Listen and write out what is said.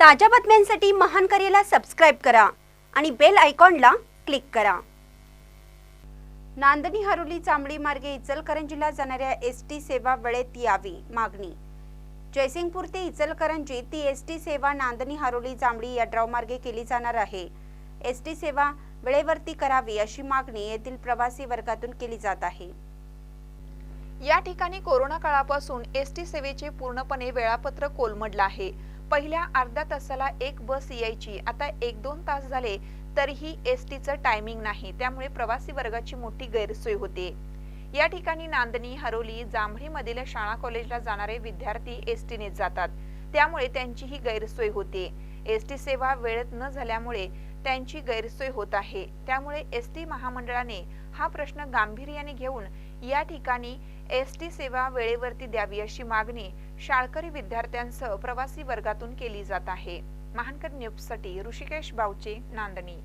ताज्या बातम्यांसाठी महान करेला सबस्क्राईब करा आणि बेल आयकॉनला क्लिक करा. नांदणी हरोली चांबळी मार्गे इचलकरंजीला जाणाऱ्या एस टी सेवा वेळेत यावी मागणी. जयसिंगपूर ते इचलकरंजी ती एस टी सेवा नांदणी हरोली जांभळी या ड्राव मार्गे केली जाणार आहे. एस टी सेवा वेळेवरती करावी अशी मागणी येथील प्रवासी वर्गातून केली जात आहे. या ठिकाणी कोरोना काळापासून एस टी सेवेचे पूर्णपणे वेळापत्रक कोलमडलं आहे. पहिल्या अर्ध्या तासाला एक बस यायची. आता एक दोन तास झाले तरीही एस टीचं टायमिंग नाही. त्यामुळे प्रवासी वर्गाची मोठी गैरसोय होते. या ठिकाणी नांदणी हरोली जांभळीमधील शाळा कॉलेजला जाणारे विद्यार्थी एस टीने जातात. त्यामुळे त्यांची ही गैरसोय होते. एस टी सेवा वेळेत न झाल्यामुळे त्यांची गैरसोय होत आहे. त्यामुळे एस टी महामंडळाने हा प्रश्न गांभीर्याने घेऊन या ठिकाणी एस टी सेवा वेळेवरती द्यावी अशी मागणी शाळकरी विद्यार्थ्यांसह प्रवासी वर्गातून केली जात आहे. महानकर न्यूजसाठी ऋषिकेश बावचे नांदणी.